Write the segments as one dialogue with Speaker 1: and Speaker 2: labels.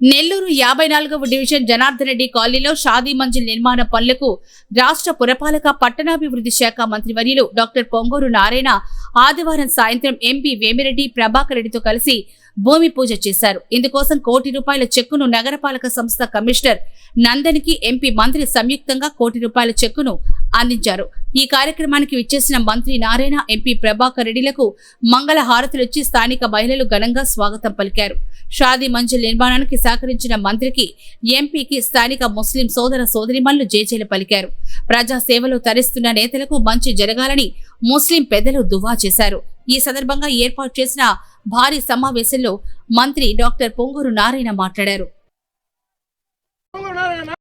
Speaker 1: నెల్లూరు యాభై నాలుగవ డివిజన్ జనార్దన్ రెడ్డి కాలనీలో షాదీ మంజిల్ నిర్మాణ పనులకు రాష్ట్ర పురపాలక పట్టణాభివృద్ధి శాఖ మంత్రి వర్యులు డాక్టర్ పొంగూరు నారాయణ ఆదివారం సాయంత్రం ఎంపీ వేమిరెడ్డి ప్రభాకర్ రెడ్డితో కలిసి భూమి పూజ చేశారు. ఇందుకోసం కోటి రూపాయల చెక్కును నగరపాలక సంస్థ కమిషనర్ నందనికి ఎంపీ మంత్రి సంయుక్తంగా కోటి రూపాయల చెక్కును అందించారు. ఈ కార్యక్రమానికి విచ్చేసిన మంత్రి నారాయణ ఎంపీ ప్రభాకర్ రెడ్డిలకు మంగళ హారతులిచ్చి స్థానిక మహిళలు ఘనంగా స్వాగతం పలికారు. షాదీ మంజిల్ నిర్మాణానికి సహకరించిన మంత్రికి ఎంపీకి స్థానిక ముస్లిం సోదర సోదరిమల్లు జేజేలు పలికారు. ప్రజా సేవలు తరిస్తున్న నేతలకు మంచి జరగాలని ముస్లిం పెద్దలు దువా చేశారు. ఈ సందర్భంగా ఏర్పాటు చేసిన భారీ సమావేశంలో మంత్రి డాక్టర్ పొంగూరు నారాయణ మాట్లాడారు.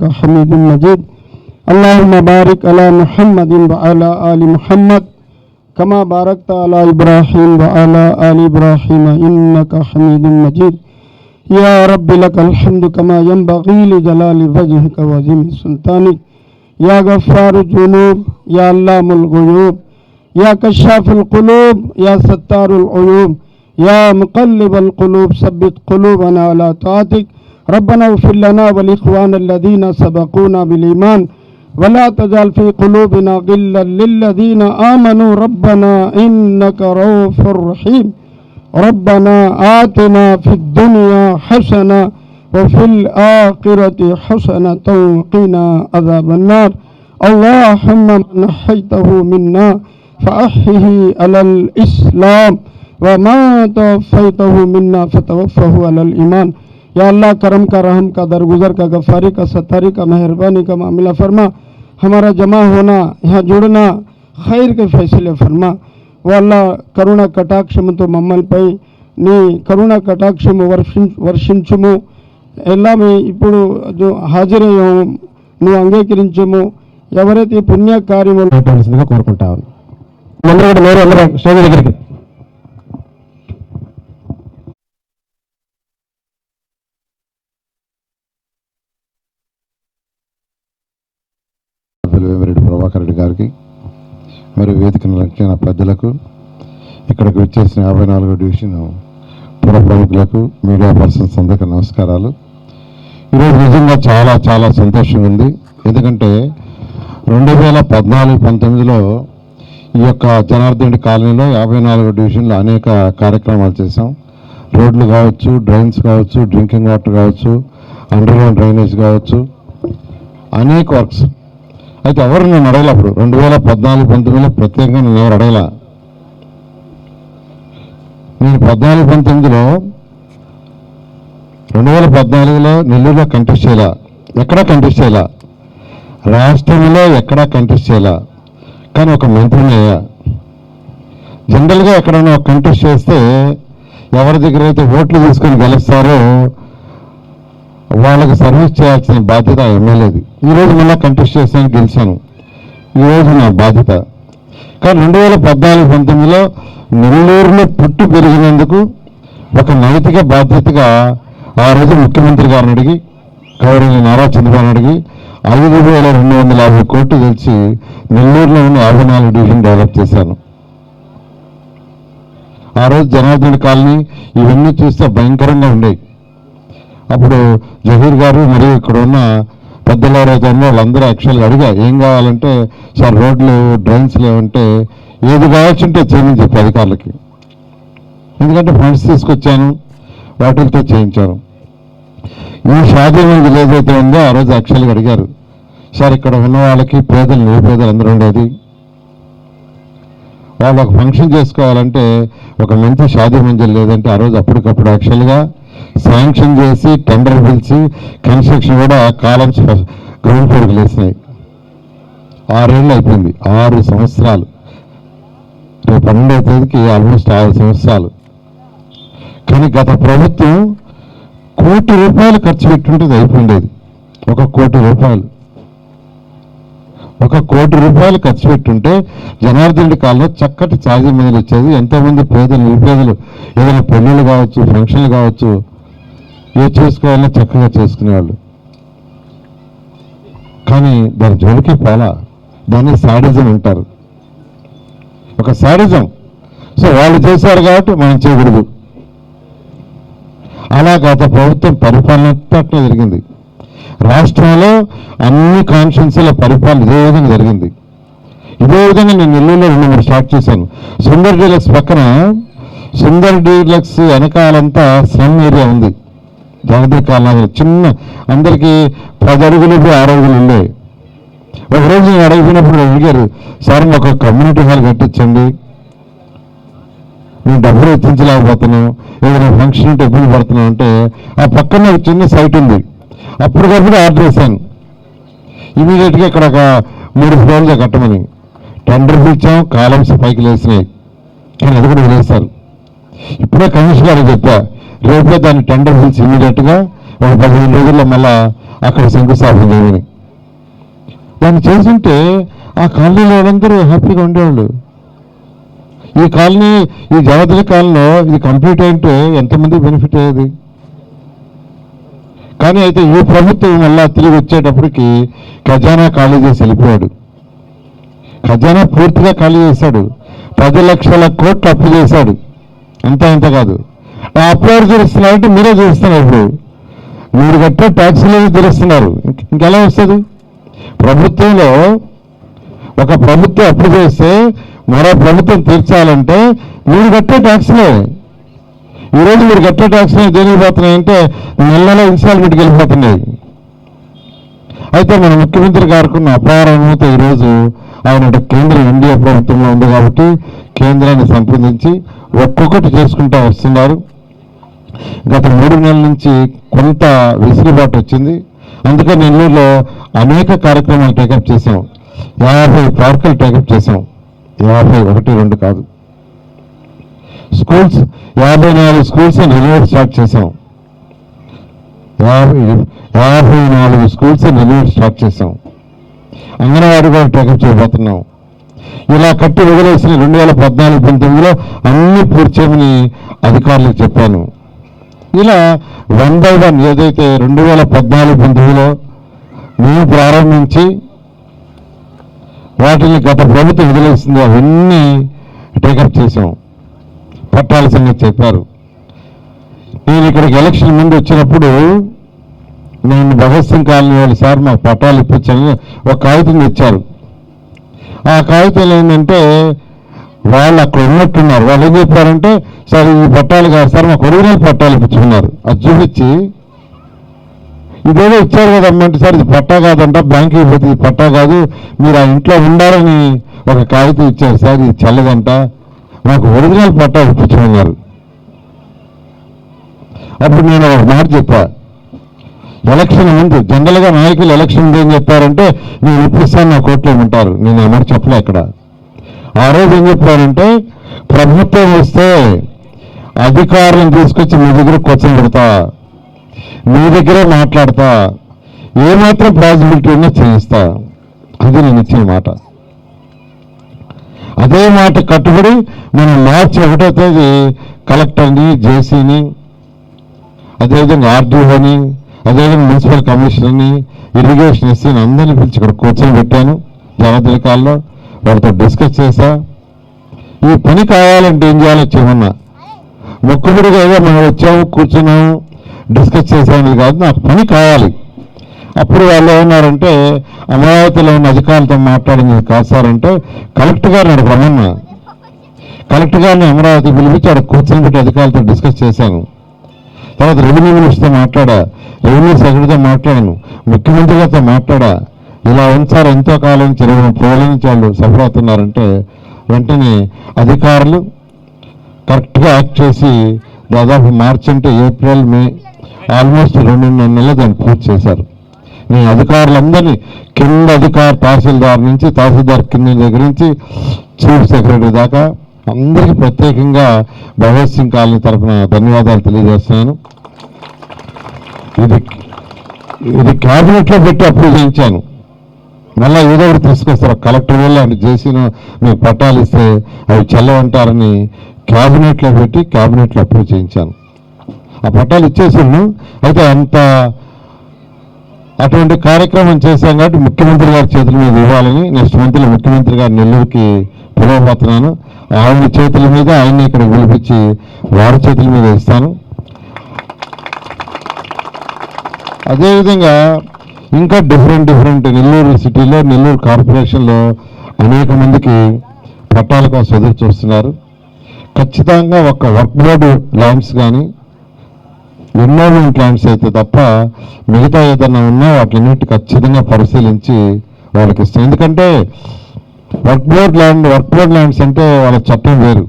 Speaker 2: کا حمید المجید اللہ بارک علی محمد وعلی آل محمد، کما بارکت علی ابراہیم وعلی آل ابراہیم انکا حمید المجید یا رب لک الحمد کما ينبغي لجلال وجهك وعظیم سلطانک یا غفار الجنوب یا علام الغیوب۔ یا کشاف القلوب، یا ستار العیوب۔ یا مقلب القلوب، ثبت قلوبنا علی طاعتک۔ ربنا اغفر لنا والإخوان الذين سبقونا بالإيمان ولا تجعل في قلوبنا غلا للذين آمنوا. ربنا إنك رؤوف رحيم. ربنا آتنا في الدنيا حسنة وفي الآخرة حسنة وقنا عذاب النار. اللهم من حيته منا فأحيه على الإسلام وما توفيته منا فتوفه على الإيمان. या अल्लाह करम का रहम का दरगुजर का गफ्फारी का सत्तारी का मेहरबानी का मामला फरमा हमारा जमा होना यहाँ जुड़ना खैर के फैसले फरमा ఓ అల్లా కరుణ కటాక్షముతో మమ్మల్పై నీ కరుణ కటాక్షము వర్షి వర్షించుము ఎల్లామి ఇప్పుడు జో హాజరయ్యాము నువ్వు అంగీకరించము ఎవరైతే ఈ పుణ్య కార్యములు
Speaker 3: పెట్టవలసిందిగా కోరుకుంటా ఉన్నాను అందరూ కూడా మీరు అందరూ స్టేజ్ దగ్గరికి
Speaker 4: ప్రభాకర్ రెడ్డి గారికి మరియు వేదికను రక్షణ పెద్దలకు ఇక్కడికి వచ్చేసిన యాభై నాలుగో డివిజన్ పుర ప్రముఖులకు మీడియా పర్సన్స్ అందరికీ నమస్కారాలు. ఈరోజు నిజంగా చాలా చాలా సంతోషంగా ఉంది. ఎందుకంటే రెండు వేల పద్నాలుగు పంతొమ్మిదిలో ఈ యొక్క జనార్దన్ కాలనీలో యాభై నాలుగో డివిజన్లో అనేక కార్యక్రమాలు చేశాం. రోడ్లు కావచ్చు డ్రైన్స్ కావచ్చు డ్రింకింగ్ వాటర్ కావచ్చు అండర్గ్రౌండ్ డ్రైనేజ్ కావచ్చు అనేక వర్క్స్ అయితే ఎవరు నేను అడగల అప్పుడు? రెండు వేల పద్నాలుగు పంతొమ్మిదిలో ప్రత్యేకంగా నేను ఎవరు అడగల? నేను పద్నాలుగు పంతొమ్మిదిలో రెండు వేల పద్నాలుగులో నెల్లూరులో కంటెస్ట్ చేయాల. ఎక్కడా కంటెస్ట్ చేయాల. రాష్ట్రంలో ఎక్కడా కంటెస్ట్ చేయాల. కానీ ఒక మంత్రిని అయ్యా. జనరల్గా ఎక్కడైనా కంటెస్ట్ చేస్తే ఎవరి దగ్గర అయితే ఓట్లు తీసుకొని గెలుస్తారో వాళ్ళకి సర్వీస్ చేయాల్సిన బాధ్యత ఎమ్మెల్యేది. ఈరోజు మళ్ళీ కంటెస్ట్ చేస్తాను గెలిచాను. ఈరోజు నా బాధ్యత. కానీ రెండు వేల పద్నాలుగు పంతొమ్మిదిలో నెల్లూరులో పుట్టి పెరిగినందుకు ఒక నైతిక బాధ్యతగా ఆ రోజు ముఖ్యమంత్రి గారిని అడిగి గౌరవ నారా చంద్రబాబు అడిగి ఐదు వేల రెండు వందల యాభై కోట్లు తెలిసి నెల్లూరులో ఉన్న యాభై నాలుగు డివిజన్ డెవలప్ చేశాను. ఆ రోజు జనార్దన్ కాలనీ ఇవన్నీ చూస్తే భయంకరంగా ఉండేవి అప్పుడు జహీర్ గారు మరియు ఇక్కడ ఉన్న పెద్దలారా రోజుల్లో వాళ్ళందరూ యాక్చువల్గా అడిగా ఏం కావాలంటే సార్ రోడ్లు డ్రైన్స్ లేవంటే ఏది కావచ్చుంటే చేయమని చెప్పి అధికారులకి. ఎందుకంటే ఫండ్స్ తీసుకొచ్చాను వాటితో చేయించాను. ఈ షాదీ మందిర్ ఏదైతే ఉందో ఆ రోజు యాక్చువల్గా అడిగారు సార్ ఇక్కడ ఉన్న వాళ్ళకి పేదలు నిరుపేదలు అందరూ ఉండేది. వాళ్ళు ఒక ఫంక్షన్ చేసుకోవాలంటే ఒక మంచి షాదీ మంజలు లేదంటే ఆ రోజు అప్పటికప్పుడు యాక్చువల్గా శాంక్షన్ చేసి టెండర్ పిలిచి కన్స్ట్రక్షన్ కూడా కాలమ్స్ గ్రౌండ్ ఫ్లోర్కి లేసినాయి ఆరేళ్ళు అయిపోయింది ఆరు సంవత్సరాలు. రేపు పన్నెండవ తేదీకి ఆల్మోస్ట్ ఆరు సంవత్సరాలు. కానీ గత ప్రభుత్వం కోటి రూపాయలు ఖర్చు పెట్టుంటుంది అయిపోయిండేది. ఒక కోటి రూపాయలు. ఒక కోటి రూపాయలు ఖర్చు పెట్టుంటే జనార్దన్ రెడ్డి కాలంలో చక్కటి ఛార్జీ మీద వచ్చేది. ఎంతోమంది పేదలు నిరుపేదలు ఏదైనా పెళ్ళిళ్ళు కావచ్చు ఫంక్షన్లు కావచ్చు ఏ చేసుకోవాలన్నా చక్కగా చేసుకునేవాళ్ళు. కానీ దాని జోలికి పోలా. దాన్ని శాడిజం అంటారు. ఒక శాడిజం. సో వాళ్ళు చేశారు కాబట్టి మనం చేయకూడదు. అలా గత ప్రభుత్వం పరిపాలన అట్లా జరిగింది. రాష్ట్రంలో అన్ని కాన్షియన్స్ల పరిపాలన ఇదే విధంగా జరిగింది. ఇదే విధంగా నేను నెల్లూరులో రెండు మూడు స్టార్ట్ చేశాను. సుందర్ డీలక్స్ పక్కన సుందర్ డీలక్స్ వెనకాలంతా స్లమ్ ఏరియా ఉంది. జాగ్రత్త చిన్న అందరికీ పది అడుగులు ఆరు అడుగులు ఉండే ఒకరోజు నేను అడిగిపోయినప్పుడు అడిగారు సార్ మాకు ఒక కమ్యూనిటీ హాల్ కట్టించండి. మేము డబ్బులు ఎత్తించలేకపోతున్నాం ఏదైనా ఫంక్షన్ ఉంటే ఇబ్బంది పడుతున్నాం అంటే ఆ పక్కన ఒక చిన్న సైట్ ఉంది. అప్పటికప్పుడు ఆర్డర్ చేశాను. ఇమీడియట్గా ఇక్కడ ఒక మూడు ఫ్లోర్లు కట్టమని. టెండర్ పిలిచాం కాలమ్స్ పైకి లేసినాయి కానీ అది కూడా వదిలేస్తారు ఇప్పుడే కమిషనర్ గారు చెప్పా రేపే దాన్ని టెండర్ పిలిచి ఇమీడియట్గా ఒక పదిహేను రోజుల్లో మళ్ళా అక్కడ శంకుస్థాపన చేయమని దాన్ని చేస్తుంటే ఆ కాలనీలో వాళ్ళందరూ హ్యాపీగా ఉండేవాళ్ళు. ఈ కాలనీ ఈ జగతుల కాలంలో ఇది కంప్లీట్ అయితే ఎంతమంది బెనిఫిట్ అయ్యేది? కానీ అయితే ఈ ప్రభుత్వం మళ్ళా తిరిగి వచ్చేటప్పటికి ఖజానా ఖాళీ చేసి వెళ్ళిపోయాడు. ఖజానా పూర్తిగా ఖాళీ చేశాడు. పది లక్షల కోట్లు అప్పు చేశాడు. అంత ఇంత కాదు. ఆ అప్పు చేస్తున్నారంటే మీరే చేస్తున్నారు ఇప్పుడు. మీరు కట్టే ట్యాక్సీలు తెలుస్తున్నారు ఇంకెలా వస్తుంది? ప్రభుత్వంలో ఒక ప్రభుత్వం అప్పు చేస్తే మరో ప్రభుత్వం తీర్చాలంటే మీరు కట్టే ట్యాక్స్లే. ఈరోజు మీరు కట్టే ట్యాక్స్లే దేనికి పోతున్నాయంటే నెల నెల ఇన్స్టాల్మెంట్కి వెళ్ళిపోతున్నాయి. అయితే మన ముఖ్యమంత్రి గారుకున్న ఉన్న అపార అనుమతి ఈరోజు ఆయన కేంద్రం కేంద్ర ఎన్డీఏ ప్రభుత్వంలో ఉంది కాబట్టి కేంద్రాన్ని సంప్రదించి ఒక్కొక్కటి చేసుకుంటూ వస్తున్నారు. గత మూడు నెలల నుంచి కొంత వెసులుబాటు వచ్చింది. అందుకే నెల్లూరులో అనేక కార్యక్రమాలు టేకప్ చేసాం యాభై పార్కులు టేకప్ చేసాం యాభై ఒకటి రెండు కాదు. స్కూల్స్ యాభై నాలుగు స్కూల్స్ నెల్లూరు స్టార్ట్ చేసాం యాభై యాభై నాలుగు స్కూల్స్ నెల్లూరు స్టార్ట్ చేసాం అంగన్వాడీ కూడా టేకప్ చేయబోతున్నాం. ఇలా కట్టి వదిలేసిన రెండు వేల పద్నాలుగు పంతొమ్మిదిలో అన్ని పూర్తి చేయమని అధికారులకు చెప్పాను. ఇలా వన్ బై వన్ ఏదైతే రెండు వేల పద్నాలుగు పంతొమ్మిదిలో మేము ప్రారంభించి వాటిని గత ప్రభుత్వం వదిలేసింది అవన్నీ టేకప్ చేసాం పట్టాల సంగతి చెప్పారు. నేను ఇక్కడికి ఎలక్షన్ ముందు వచ్చినప్పుడు నేను భగత్ సింగ్ కాలనీ వాళ్ళు సార్ మాకు పట్టాలు ఇప్పించాలని ఒక కాగితం తెచ్చారు. ఆ కాగితంలో ఏంటంటే వాళ్ళు అక్కడ ఉన్నట్టున్నారు. వాళ్ళు ఏం చెప్పారంటే సార్ ఈ పట్టాలు కాదు సార్ మాకు ఒరిజినల్ పట్టాలు ఇప్పించుకున్నారు. అది చూపించి ఇదేదో ఇచ్చారు కదమ్మంటే సార్ ఇది పట్టా కాదంట బ్యాంక్ పోతే ఇది పట్టా కాదు మీరు ఆ ఇంట్లో ఉండాలని ఒక కాగితం ఇచ్చారు సార్ ఇది చల్లదంట మాకు ఒరిజినల్ పట్టా ఇప్పించుకున్నారు. అప్పుడు నేను ఒక మాట చెప్పా. ఎలక్షన్ ముందు జనరల్గా నాయకులు ఎలక్షన్ ముందు ఏం చెప్పారంటే నేను ఇప్పిస్తాను నా కోర్టులో ఉంటారు నేను ఆ మాట చెప్పలే అక్కడ. ఆ రోజు ఏం చెప్పారంటే ప్రభుత్వం వస్తే అధికారులను తీసుకొచ్చి మీ దగ్గర క్వశ్చన్ పెడతా మీ దగ్గరే మాట్లాడతా ఏమాత్రం పాసిబిలిటీ ఉన్నా చేయిస్తా. అది నేను ఇచ్చిన మాట. అదే మాట కట్టుబడి మనం మార్చి ఒకటో తేదీ కలెక్టర్ని జేసీని అదేవిధంగా ఆర్డీఓని అదేవిధంగా మున్సిపల్ కమిషనర్ని ఇరిగేషన్ ఎస్సీని అందరినీ పిలిచి ఇక్కడ కూర్చొని పెట్టాను. జనతల వారితో డిస్కస్ చేశా ఈ పని కావాలంటే ఏం చేయాలో చేయమన్నా మొక్కుబడిగా ఏదో మనం వచ్చాము కూర్చున్నాము డిస్కస్ చేసామని కాదు నాకు పని కావాలి. అప్పుడు వాళ్ళు ఏమన్నారంటే అమరావతిలో ఉన్న అధికారులతో మాట్లాడింది కాదు సార్ అంటే కలెక్టర్ గారిని అక్కడ రమ్మన్నా. కలెక్టర్ గారిని అమరావతి పిలిపించి అక్కడ కూర్చొని పెట్టి అధికారులతో డిస్కస్ చేశాను. తర్వాత రెవెన్యూ మినిస్టర్తో మాట్లాడా రెవెన్యూ సెక్రటరీతో మాట్లాడాను ముఖ్యమంత్రి గారితో మాట్లాడా ఇలా ఉంది సార్ ఎంతో కాలం నుంచి ఇరవై నుంచి వాళ్ళు సఫర్ వెంటనే అధికారులు కరెక్ట్గా యాక్ట్ చేసి దాదాపు మార్చి అంటే ఏప్రిల్ మే ఆల్మోస్ట్ రెండున్నర నెలలు దాన్ని పూర్తి చేశారు. నేను అధికారులందరినీ కింద అధికార తహసీల్దార్ నుంచి తహసీల్దార్ కింద దగ్గర నుంచి చీఫ్ సెక్రటరీ దాకా అందరికీ ప్రత్యేకంగా భగత్ సింగ్ కాలనీ తరఫున ధన్యవాదాలు తెలియజేస్తున్నాను. ఇది ఇది క్యాబినెట్లో పెట్టి అప్రూవ్ చేయించాను. మళ్ళీ ఏదో ఒకటి తీసుకొస్తారు. కలెక్టర్ వల్ల అని చేసిన మీకు పట్టాలు ఇస్తే అవి చల్లవంటారని క్యాబినెట్లో పెట్టి క్యాబినెట్లో అప్రూవ్ చేయించాను. ఆ పట్టాలు ఇచ్చేసాను అయితే అంత అటువంటి కార్యక్రమం చేశాం కాబట్టి ముఖ్యమంత్రి గారి చేతుల మీద ఇవ్వాలని నెక్స్ట్ మంత్లో ముఖ్యమంత్రి గారి నెల్లూరుకి పిలవబోతున్నాను. ఆయన చేతుల మీద ఆయన్ని ఇక్కడ పిలిపించి వారి చేతుల మీద ఇస్తాను. అదేవిధంగా ఇంకా డిఫరెంట్ డిఫరెంట్ నెల్లూరు సిటీలో నెల్లూరు కార్పొరేషన్లో అనేక మందికి పట్టాల కోసం ఎదురు చూస్తున్నారు. ఖచ్చితంగా ఒక వర్క్ బోర్డు ల్యాండ్స్ కానీ ఎన్వైర్మెంట్ ల్యాండ్స్ అయితే తప్ప మిగతా ఏదైనా ఉన్నా వాటిన్నిటి ఖచ్చితంగా పరిశీలించి వాళ్ళకి ఇస్తాం. ఎందుకంటే work board land work board lands అంటే వాళ్ళ చట్టం వేరు.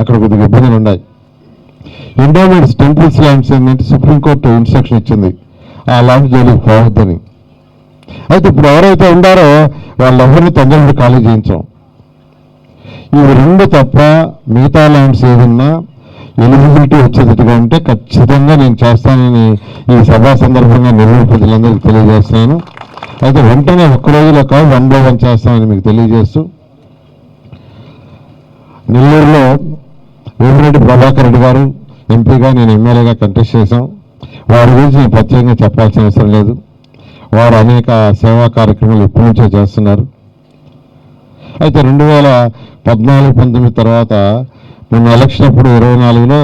Speaker 4: అక్కడ కొద్దిగా ఇబ్బందులు ఉన్నాయి. ఎండోమెంట్స్ టెంపుల్స్ ల్యాండ్స్ ఏంటంటే సుప్రీంకోర్టు ఇన్స్ట్రక్షన్ ఇచ్చింది. ఆ ల్యాండ్ జోలికి పోవద్దని. అయితే ఇప్పుడు ఎవరైతే ఉండారో వాళ్ళెవరిని తొందరగా ఖాళీ చేయించాం. ఇవి రెండు తప్ప మిగతా ల్యాండ్స్ ఏదన్నా ఎలిజిబిలిటీ వచ్చేటట్టుగా ఉంటే ఖచ్చితంగా నేను చేస్తానని ఈ సభా సందర్భంగా నెల్లూరు ప్రజలందరికీ తెలియజేస్తున్నాను. అయితే వెంటనే ఒక్క రోజులో కాదు వన్ బై వన్ చేస్తామని మీకు తెలియజేస్తూ నెల్లూరులో వేమిరెడ్డి ప్రభాకర్ రెడ్డి గారు ఎంపీగా నేను ఎమ్మెల్యేగా కంటెస్ట్ చేశాం. వారి గురించి నేను ప్రత్యేకంగా చెప్పాల్సిన అవసరం లేదు. వారు అనేక సేవా కార్యక్రమాలు ఇప్పటి నుంచే చేస్తున్నారు. అయితే రెండు వేల పద్నాలుగు పంతొమ్మిది తర్వాత మొన్న ఎలక్షన్ అప్పుడు ఇరవై నాలుగులో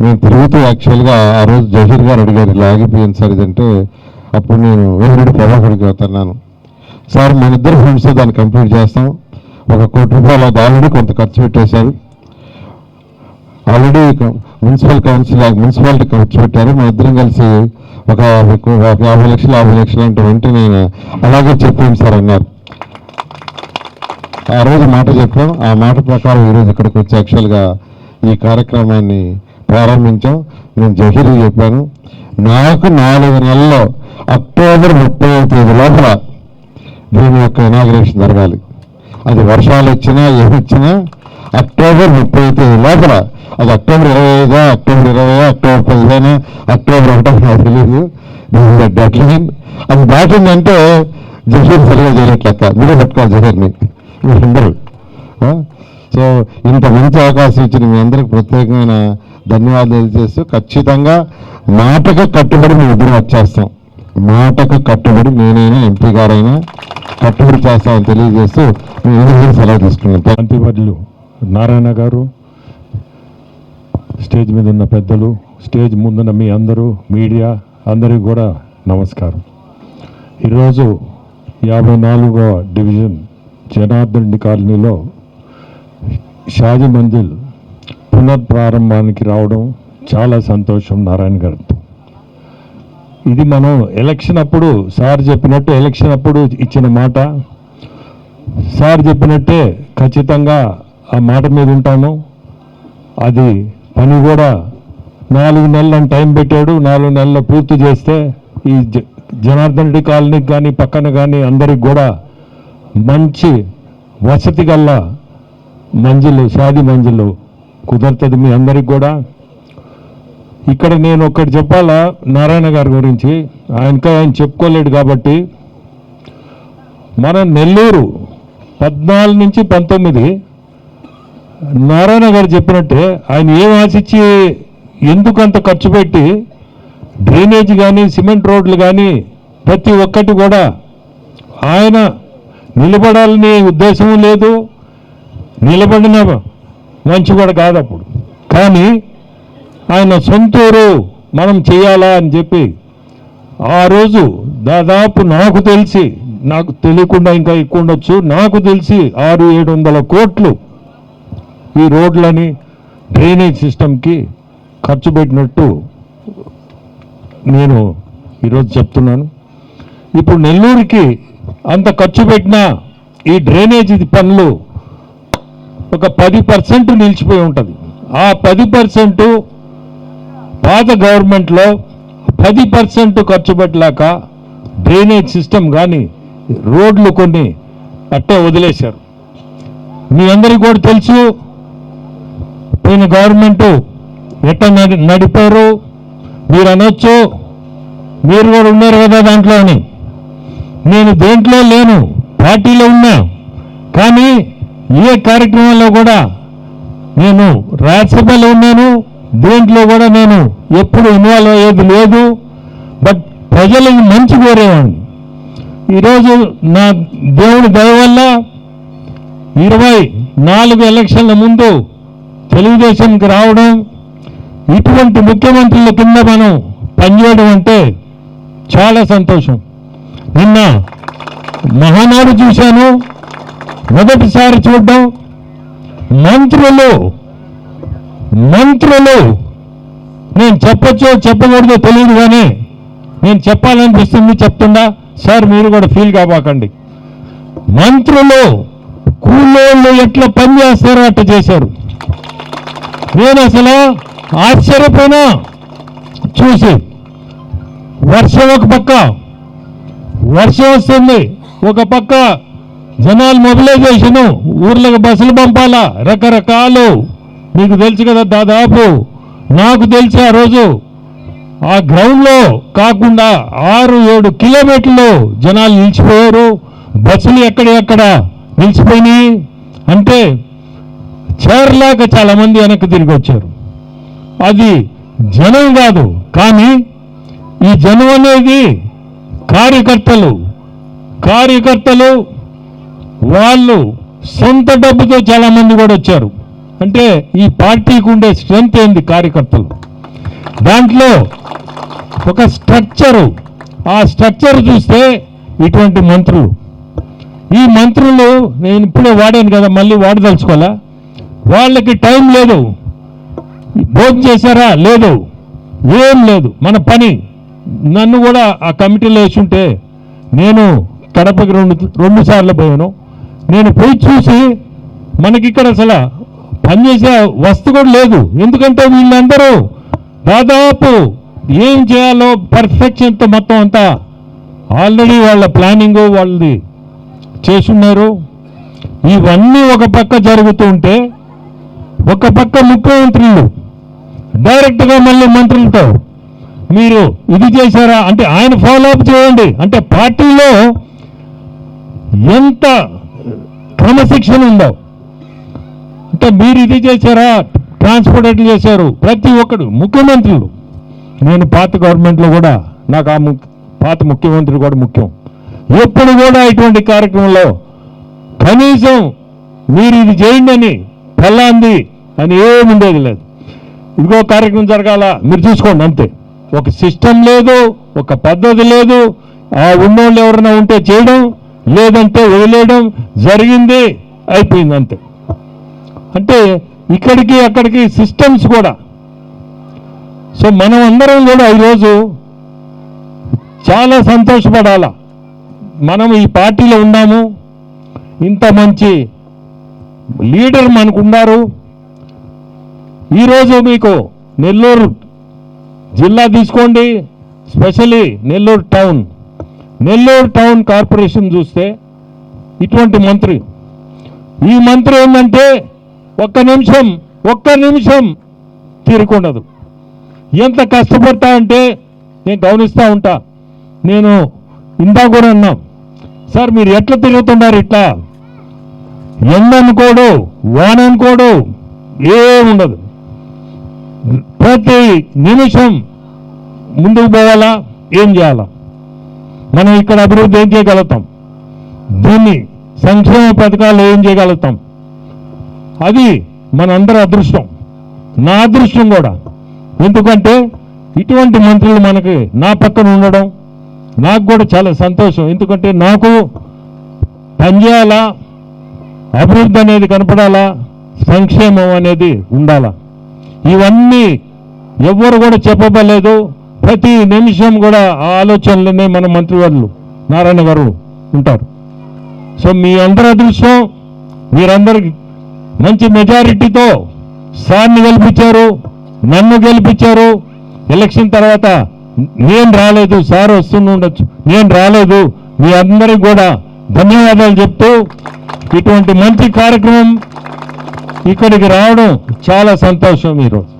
Speaker 4: మేము తిరుగుతూ యాక్చువల్గా ఆ రోజు జహీర్ గారు అడిగారు ఇలా ఆగిపోయింది సార్ ఇదంటే అప్పుడు నేను వేమిరెడ్డి ప్రభాకర్కి వెళ్తున్నాను. సార్ మన ఇద్దరు ఫ్రెండ్స్ దాన్ని కంప్లీట్ చేస్తాం. ఒక కోటి రూపాయలు ఆల్రెడీ కొంత ఖర్చు పెట్టేశారు. ఆల్రెడీ మున్సిపల్ కౌన్సిల్ మున్సిపాలిటీ ఖర్చు పెట్టారు. మన ఇద్దరం కలిసి ఒక యాభై లక్షలు యాభై లక్షలు అంటే వెంటనే నేను అలాగే చెప్పాను సార్ అన్నారు. ఆ రోజు మాట చెప్పాం. ఆ మాట ప్రకారం ఈరోజు ఇక్కడికి వచ్చి యాక్చువల్గా ఈ కార్యక్రమాన్ని ప్రారంభించాం. నేను జహీర్ చెప్పాను. నాకు నాలుగు నెలల్లో అక్టోబర్ ముప్పై తేదీ లోపల దీని యొక్క ఇనాగ్రేషన్ జరగాలి. అది వర్షాలు వచ్చినా ఏమొచ్చినా అక్టోబర్ ముప్పై తేదీ లోపల. అది అక్టోబర్ ఇరవై ఐదా అక్టోబర్ ఇరవై అక్టోబర్ పదిహేను అక్టోబర్ ఒకటో నాకు తెలియదు డెడ్ లైన్ అది దాటిందంటే జహీర్ సరిగా చేయట్లెక్క మీరే పట్టుకోవాలి జహీర్ని. మీరందరూ సో ఇంత మంచి అవకాశం ఇచ్చిన మీ అందరికి ప్రత్యేకమైన ధన్యవాదాలు చేస్తూ ఖచ్చితంగా మాటకు కట్టుబడి మేము ఇద్దరు వచ్చేస్తాం. మాటకు కట్టుబడి నేనైనా ఎంపీ గారైనా కట్టుబడి చేస్తామని తెలియజేస్తూ మేము ఇద్దరు సెలవు తీసుకున్నాం
Speaker 5: మంత్రివర్యులు నారాయణ గారు స్టేజ్ మీద ఉన్న పెద్దలు స్టేజ్ ముందున్న మీ అందరూ మీడియా అందరికీ కూడా నమస్కారం. ఈరోజు యాభై నాలుగవ డివిజన్ జనార్దన్ కాలనీలో షాజీ మందిల్ పునఃప్రారంభానికి రావడం చాలా సంతోషం నారాయణ గారితో. ఇది మనం ఎలక్షన్ అప్పుడు సార్ చెప్పినట్టు ఎలక్షన్ అప్పుడు ఇచ్చిన మాట. సార్ చెప్పినట్టే ఖచ్చితంగా ఆ మాట మీద ఉంటాను. అది పని కూడా నాలుగు నెలలను టైం పెట్టాడు. నాలుగు నెలలు పూర్తి చేస్తే ఈ జ- జనార్దన్ రెడ్డి కాలనీకి కానీ పక్కన కానీ అందరికి కూడా మంచి వసతి గల్ల మంజిలు షాది మంజిలు కుదురుతుంది మీ అందరికి కూడా. ఇక్కడ నేను ఒకటి చెప్పాలా నారాయణ గారి గురించి. ఆయనకా ఆయన చెప్పుకోలేడు కాబట్టి. మన నెల్లూరు పద్నాలుగు నుంచి పంతొమ్మిది నారాయణ గారు చెప్పినట్టే ఆయన ఏం ఆశించి ఎందుకు అంత ఖర్చు పెట్టి డ్రైనేజ్ కానీ సిమెంట్ రోడ్లు కానీ ప్రతి ఒక్కటి కూడా ఆయన నిలబడాలని ఉద్దేశం లేదు. నిలబడిన మంచి కూడా కాదు అప్పుడు. కానీ ఆయన సొంతూరు మనం చేయాలా అని చెప్పి ఆ రోజు దాదాపు నాకు తెలిసి నాకు తెలియకుండా ఇంకా ఎక్కువ ఉండొచ్చు నాకు తెలిసి ఆరు ఏడు వందల కోట్లు ఈ రోడ్లని డ్రైనేజ్ సిస్టమ్కి ఖర్చు పెట్టినట్టు నేను ఈరోజు చెప్తున్నాను. ఇప్పుడు నెల్లూరుకి అంత ఖర్చు పెట్టిన ఈ డ్రైనేజ్ పనులు ఒక పది పర్సెంట్ నిలిచిపోయి ఉంటుంది. ఆ పది పర్సెంట్ పాత గవర్నమెంట్లో పది పర్సెంట్ ఖర్చు పెట్టలేక డ్రైనేజ్ సిస్టమ్ కానీ రోడ్లు కొన్ని అట్టే వదిలేశారు. మీ అందరికీ కూడా తెలుసు పోయిన గవర్నమెంట్ ఎట్ట నడి నడిపారు? మీరు అనొచ్చు. మీరు కూడా ఉన్నారు కదా దాంట్లో అని నేను దేంట్లో లేను పార్టీలో ఉన్నా. కానీ ఏ కార్యక్రమంలో కూడా నేను రాజ్యసభలో ఉన్నాను దేంట్లో కూడా నేను ఎప్పుడు ఇన్వాల్వ్ అయ్యేది లేదు. బట్ ప్రజలకు మంచి కోరేవాడిని ఈరోజు నా దేవుడి దయ వల్ల ఇరవై నాలుగు ఎలక్షన్ల ముందు తెలుగుదేశంకి రావడం ఇటువంటి ముఖ్యమంత్రుల కింద మనం పనిచేయడం అంటే చాలా సంతోషం. నిన్న మహానాడు చూశాను. మొదటిసారి చూడడం. మంత్రులు మంత్రులు నేను చెప్పొచ్చో చెప్పకూడదో తెలియదు కానీ నేను చెప్పాలనిపిస్తుంది చెప్తుందా? సార్ మీరు కూడా ఫీల్ కాబాకండి మంత్రులు కూలోళ్ళు ఎట్లా పని చేస్తారో అట్లా చేశారు. నేను అసలు ఆశ్చర్యపోయినా. చూసి వర్షం ఒక పక్క వర్షం వస్తుంది ఒక పక్క. జనాలు మొబిలైజేషను ఊర్లకు బస్సులు పంపాలా రకరకాలు. మీకు తెలుసు కదా దాదాపు నాకు తెలిసి ఆ రోజు ఆ గ్రౌండ్లో కాకుండా ఆరు ఏడు కిలోమీటర్లు జనాలు నిలిచిపోయారు. బస్సులు ఎక్కడెక్కడ నిలిచిపోయినాయి? అంటే చేరలేక చాలా మంది వెనక్కి తిరిగి వచ్చారు. అది జనం కాదు కానీ ఈ జనం అనేది కార్యకర్తలు. కార్యకర్తలు వాళ్ళు సొంత డబ్బుతో చాలా మంది కూడా వచ్చారు. అంటే ఈ పార్టీకి ఉండే స్ట్రెంత్ ఏంది కార్యకర్తలు? దాంట్లో ఒక స్ట్రక్చరు. ఆ స్ట్రక్చర్ చూస్తే ఇటువంటి మంత్రులు. ఈ మంత్రులు నేను ఇప్పుడే వాడాను కదా మళ్ళీ వాడదలుచుకోవాలా వాళ్ళకి టైం లేదు. భోజనం చేశారా? లేదు. ఏం లేదు. మన పని. నన్ను కూడా ఆ కమిటీలో వేసుంటే నేను కడపకి రెండు రెండు సార్లు పోయాను. నేను పోయి చూసి మనకి ఇక్కడ అసలు పనిచేసే వస్తు కూడా లేదు. ఎందుకంటే వీళ్ళందరూ దాదాపు ఏం చేయాలో పర్ఫెక్షన్తో మొత్తం అంతా ఆల్రెడీ వాళ్ళ ప్లానింగ్ వాళ్ళది చేసున్నారు ఇవన్నీ ఒక పక్క జరుగుతూ ఉంటే ఒక పక్క ముఖ్యమంత్రులు డైరెక్ట్గా మళ్ళీ మంత్రులతో మీరు ఇది చేశారా? అంటే ఆయన ఫాలో అప్ చేయండి. అంటే పార్టీలో ఎంత క్రమశిక్షణ ఉందో. అంటే మీరు ఇది చేశారా? ట్రాన్స్పోర్ట్ చేశారు? ప్రతి ఒక్కడు ముఖ్యమంత్రులు. నేను పాత గవర్నమెంట్లో కూడా నాకు ఆ పాత ముఖ్యమంత్రి కూడా ముఖ్యం. ఎప్పుడు కూడా ఇటువంటి కార్యక్రమంలో కనీసం మీరు ఇది చేయండి అని పెళ్ళాంది అని ఏమి ఉండేది లేదు. ఇదిగో కార్యక్రమం జరగాల మీరు చూసుకోండి అంతే. ఒక సిస్టమ్ లేదు ఒక పద్ధతి లేదు ఆ ఉన్నోళ్ళు ఎవరైనా ఉంటే చేయడం లేదంటే వదిలేయడం జరిగింది అయిపోయింది అంతే. అంటే ఇక్కడికి అక్కడికి సిస్టమ్స్ కూడా. సో మనం అందరం కూడా ఈరోజు చాలా సంతోషపడాల. మనం ఈ పార్టీలో ఉన్నాము ఇంత మంచి లీడర్ మనకున్నారు ఈరోజు మీకు నెల్లూరు జిల్లా తీసుకోండి. Specially Nellore town. Nellore town corporation చూస్తే ఇటువంటి మంత్రి. ఈ మంత్రి ఏంటంటే ఒక్క నిమిషం ఒక్క నిమిషం తీరుకుండదు. ఎంత కష్టపడతా అంటే నేను గమనిస్తూ ఉంటా. నేను ఇందా కూడా అన్నా సార్ మీరు ఎట్లా తిరుగుతున్నారు ఇట్లా? ఎండనుకోడు వాన అనుకోడు ఉండదు ప్రతి నిమిషం ముందుకు పోవాలా? ఏం చేయాలా? మనం ఇక్కడ అభివృద్ధి ఏం చేయగలుగుతాం? దీన్ని సంక్షేమ పథకాలు ఏం చేయగలుగుతాం? అది మనందరి అదృష్టం. నా అదృష్టం కూడా. ఎందుకంటే ఇటువంటి మంత్రులు మనకి నా పక్కన ఉండడం నాకు కూడా చాలా సంతోషం. ఎందుకంటే నాకు పనిచేయాలా? అభివృద్ధి అనేది కనపడాలా? సంక్షేమం అనేది ఉండాలా? ఇవన్నీ ఎవ్వరు కూడా చెప్పబలేదు ప్రతి నిమిషం కూడా ఆ ఆలోచనలోనే మన మంత్రివర్లు నారాయణ గారు ఉంటారు. సో మీ అందరి అదృష్టం మీరందరికి మంచి మెజారిటీతో సార్ని గెలిపించారు నన్ను గెలిపించారు. ఎలక్షన్ తర్వాత నేను రాలేదు సార్ వస్తుండొచ్చు. నేను రాలేదు. మీ అందరికి కూడా ధన్యవాదాలు చెప్తూ ఇటువంటి మంచి కార్యక్రమం ఇక్కడికి రావడం చాలా సంతోషం ఈరోజు